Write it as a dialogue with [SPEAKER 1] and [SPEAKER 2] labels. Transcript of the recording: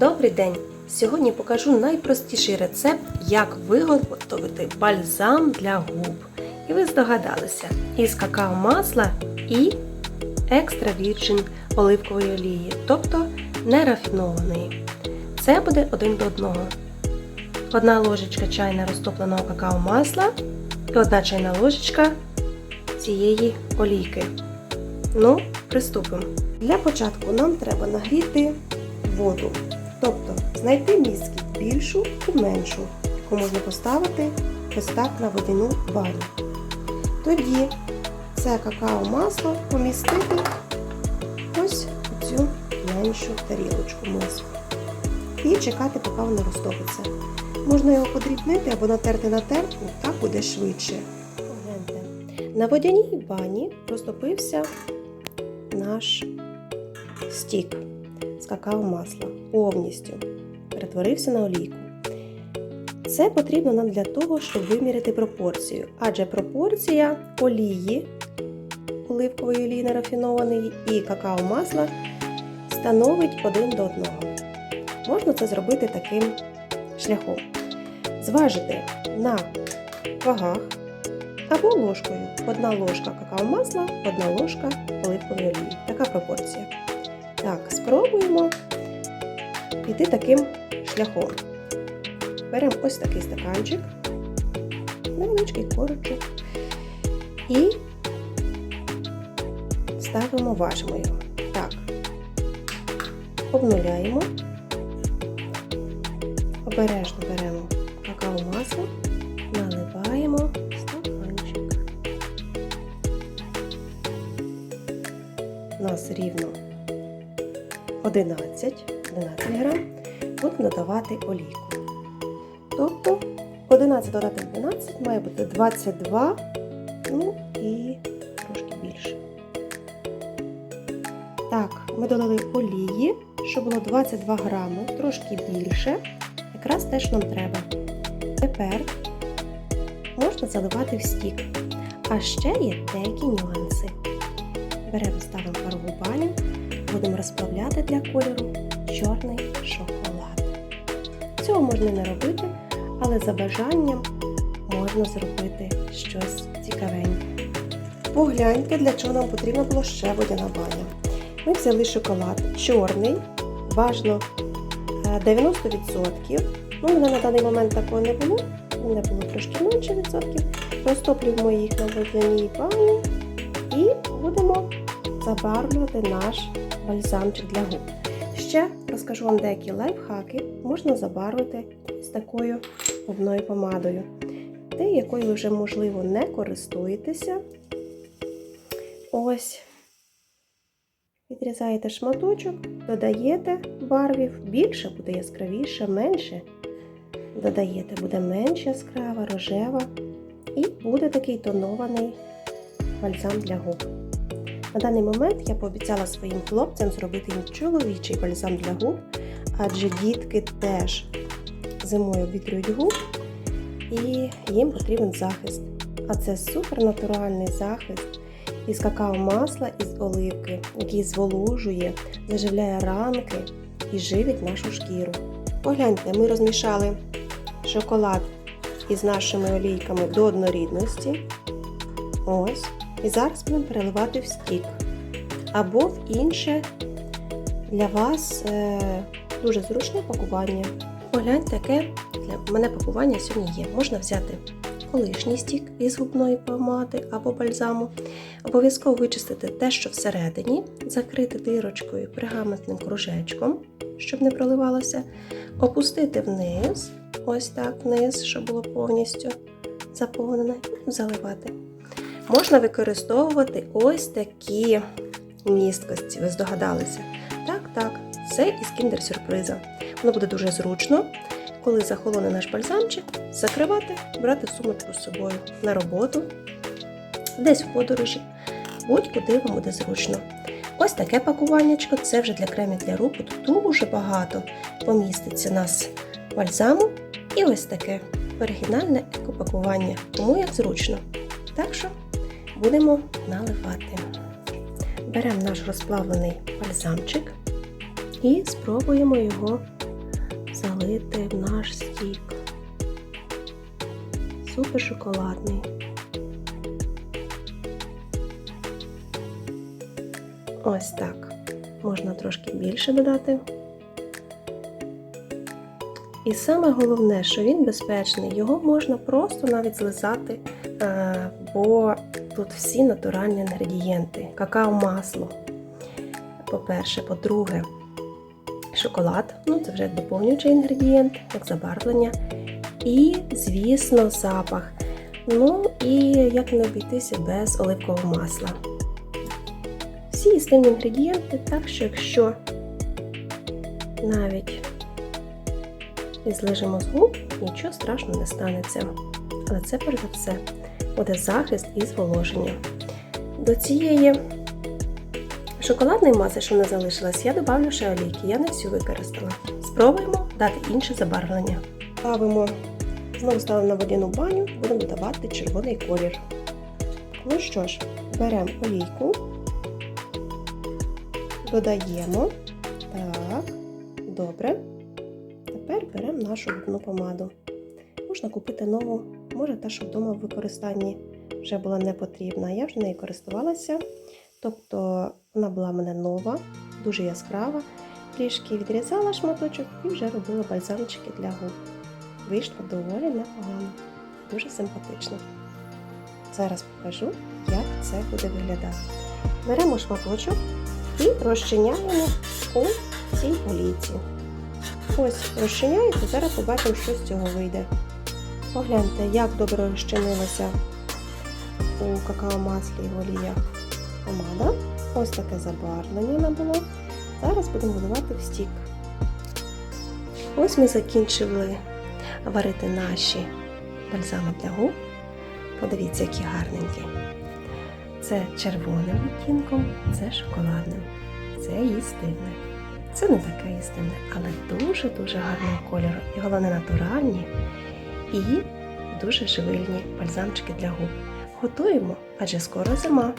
[SPEAKER 1] Добрий день! Сьогодні покажу найпростіший рецепт, як виготовити бальзам для губ. І ви здогадалися, із какао масла і екстра вірджин оливкової олії, тобто нерафінованої. Це буде один до одного. Одна ложечка чайна розтопленого какао масла і одна чайна ложечка цієї олійки. Ну, приступимо. Для початку нам треба нагріти воду. Тобто знайти міськість більшу і меншу, яку можна поставити ось так на водяну баню. Тоді це какао-масло помістити ось у цю меншу тарілочку миску. І чекати, поки воно розтопиться. Можна його подрібнити або натерти на терку, так буде швидше. На водяній бані розтопився наш стік з какао-масла повністю перетворився на олійку. Це потрібно нам для того, щоб виміряти пропорцію, адже пропорція олії, оливкової олії нерафінованої і какао-масла становить один до одного. Можна це зробити таким шляхом. Зважити на вагах або ложкою. Одна ложка какао-масла, одна ложка оливкової олії. Така пропорція. Так, спробуємо піти таким шляхом. Беремо ось такий стаканчик, невеличкий корочок і ставимо, важимо його. Так, обнуляємо, обережно беремо какао-масло, наливаємо стаканчик. У нас рівно 11, 11 грам, будемо додавати олійку. Тобто 11 додати 12 має бути 22, ну і трошки більше. Так, ми додали олії, що було 22 грами, трошки більше. Якраз те, що нам треба. Тепер можна заливати в стік. А ще є деякі нюанси. Беремо, ставимо парову баню, будемо розплавляти для кольору чорний шоколад. Цього можна не робити, але за бажанням можна зробити щось цікавеньке. Погляньте, для чого нам потрібна була ще водяна баня. Ми взяли шоколад чорний, важно е, 90%. Ну, у мене на даний момент такого не було, мене було трошки менше відсотків. Розтоплюємо їх на водяній бані і будемо забарвлювати наш бальзамчик для губ. Ще розкажу вам деякі лайфхаки. Можна забарвити з такою губною помадою. Те, якою ви вже, можливо, не користуєтеся. Ось. Відрізаєте шматочок, додаєте барвів, більше буде яскравіше, менше. Додаєте, буде менш яскрава, рожева. І буде такий тонований бальзам для губ. На даний момент я пообіцяла своїм хлопцям зробити їм чоловічий бальзам для губ, адже дітки теж зимою обвітрюють губ і їм потрібен захист. А це супернатуральний захист із какао-масла із оливки, який зволожує, заживляє ранки і живить нашу шкіру. Погляньте, ми розмішали шоколад із нашими олійками до однорідності. Ось. І зараз будемо переливати в стік. Або в інше для вас е, дуже зручне пакування. Погляньте, яке для мене пакування сьогодні є. Можна взяти колишній стік із губної помади або бальзаму. Обов'язково вичистити те, що всередині, закрити дирочкою пергаментним кружечком, щоб не проливалося, опустити вниз, ось так вниз, щоб було повністю заповнене, і заливати. Можна використовувати ось такі місткості, ви здогадалися. Так, так, це із кіндер-сюрприза. Воно буде дуже зручно, коли захолоне наш бальзамчик, закривати, брати сумочку з собою на роботу, десь в подорожі, будь-куди вам буде зручно. Ось таке пакуваннячко, це вже для кремів для рук. Тут дуже багато поміститься нас бальзаму. І ось таке оригінальне екопакування, кому як зручно. Так що будемо наливати. Беремо наш розплавлений бальзамчик і спробуємо його залити в наш стік. Супер шоколадний. Ось так. Можна трошки більше додати. І саме головне, що він безпечний, його можна просто навіть злизати, е, бо тут всі натуральні інгредієнти, какао-масло. По-перше, по-друге, шоколад, ну це вже доповнюючий інгредієнт, як забарвлення. І, звісно, запах. Ну і як не обійтися без оливкового масла. Всі істинні інгредієнти, так що якщо навіть і злижемо з губ, нічого страшного не станеться. Але це перш за все буде захист і зволоження. До цієї шоколадної маси, що не залишилась, я додавлю ще олійки. Я не всю використала. Спробуємо дати інше забарвлення. Ставимо, знову ставимо на водяну баню, будемо додавати червоний колір. Ну що ж, беремо олійку, додаємо. Так, добре. Тепер беремо нашу губну помаду. Можна купити нову, може та, що вдома в використанні вже була не потрібна. Я вже нею користувалася. Тобто вона була в мене нова, дуже яскрава. Трішки відрізала шматочок і вже робила бальзамчики для губ. Вийшло доволі непогано, дуже симпатично. Зараз покажу, як це буде виглядати. Беремо шматочок і розчиняємо у цій олійці. Ось розчиняється, зараз побачимо, що з цього вийде. Погляньте, як добре розчинилася у какао-маслі і оліях помада. Ось таке забарвлення набуло. Зараз будемо будувати в стік. Ось ми закінчили варити наші бальзами для губ. Подивіться, які гарненькі. Це червоним відтінком, це шоколадним, це їстивне. Це не таке істинне, але дуже-дуже гарного кольору. І головне натуральні і дуже живильні бальзамчики для губ. Готуємо, адже скоро зима.